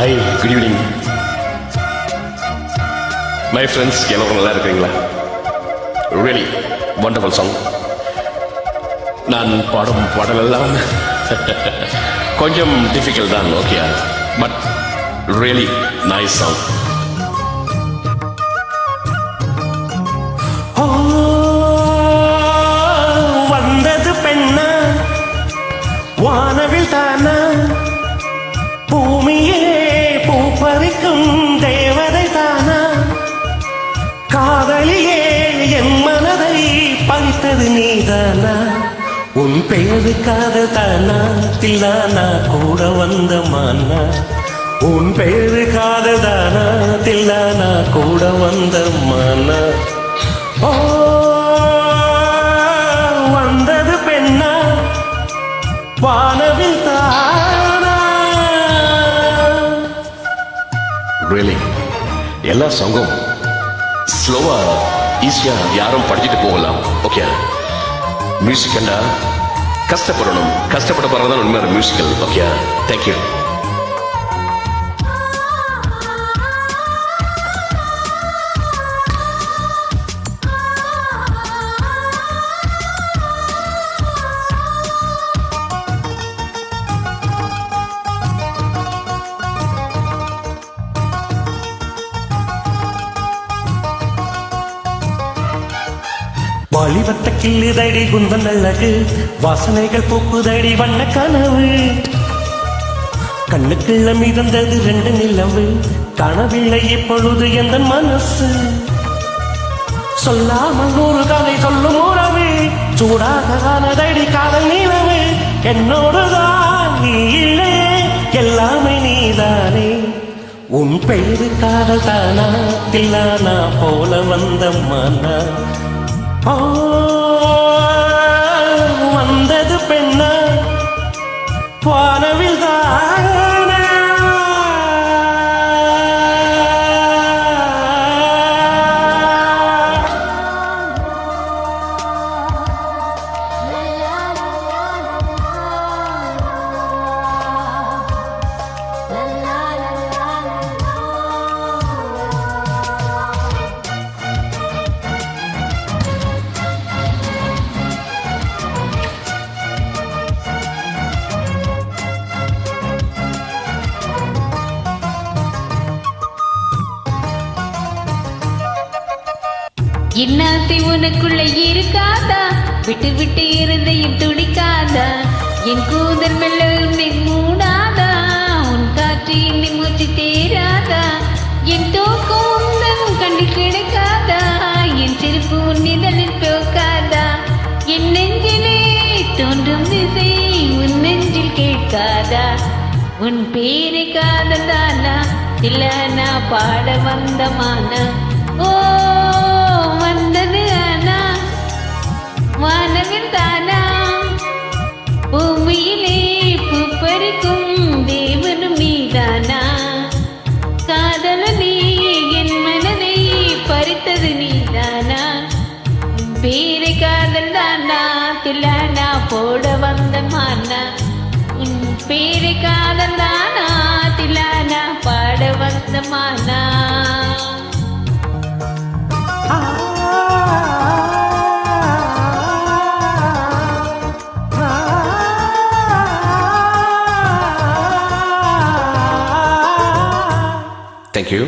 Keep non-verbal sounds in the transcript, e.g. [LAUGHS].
Hi good evening my friends எல்லாரும் நல்லா இருக்கிறீங்களா? ரியலி வண்டர்ஃபுல் சாங் நான் பாடும் பாடலெல்லாம் [LAUGHS] கொஞ்சம் டிஃபிகல்ட் தான் okay but really nice song வந்தது பெண்ணா வானவில் தானா? பூமியே பூப்பறிக்கும் தேவதை தானா? காதலியே என் மனதை பறித்தது நீதானா? உன் பெயரு காதல் தானா? தில்லானா கூட வந்த மானா? உன் பெயரு காதல் தானா? தில்லானா கூட வந்த மானா? ஓ எல்லா சாங்கும் ஸ்லோவா ஈஸியா யாரும் படிச்சுட்டு போகலாம் ஓகே மியூசிக் கண்டா கஷ்டப்படணும். கஷ்டப்பட போறதான் உண்மையான மியூசிக்கல் ஓகே தேங்க்யூ வாலிபத்த கிள்ளுதடி குந்தன் அழகு வாசனைகள் பூக்குதடி வண்ண கனவு. கண்ணுக்குள்ள மிதந்தது ரெண்டு நிலவு காணவில்லை இப்பொழுது எந்த மனசு. சொல்லாமல் நூறு கதை சொல்லும் உறவு சூடாக காணதடி காதல் நிலவு. என்னோடுதான் நீ இல்லை எல்லாமே நீதானே. உன் பெயரு காதல் தானா தில்லானா போல வந்த மன்னா. வந்தது என்னாசை உனக்குள்ள இருக்காதா? விட்டு விட்டு இருந்தையும் துடிக்காதா? என் கூந்தல் மெல்ல உன்னை மூடாதா? உன் காற்று என்னை மூச்சு தேராதா? என் தோக்கம் உந்தன் கண்ணில் கிடைக்காதா? என் சிரிப்பு உன் இதழில் போக்காதா? என் நெஞ்சிலே தோன்றும் திசை உன் நெஞ்சில் கேட்காதா? உன் பேரை காதலானா இல்ல நான் பாட வந்தமானா ஓ வந்தது ஆனா வானவில் தானா? பூமியிலே பூப்பறிக்கும் தேவனும் நீதானா? காதல என் மனதை பறித்தது நீதானா? பேரை காதல் தானா? தில்லானா? போட வந்த மானா? உன் பேரை காதல் தான் தேங்க்யூ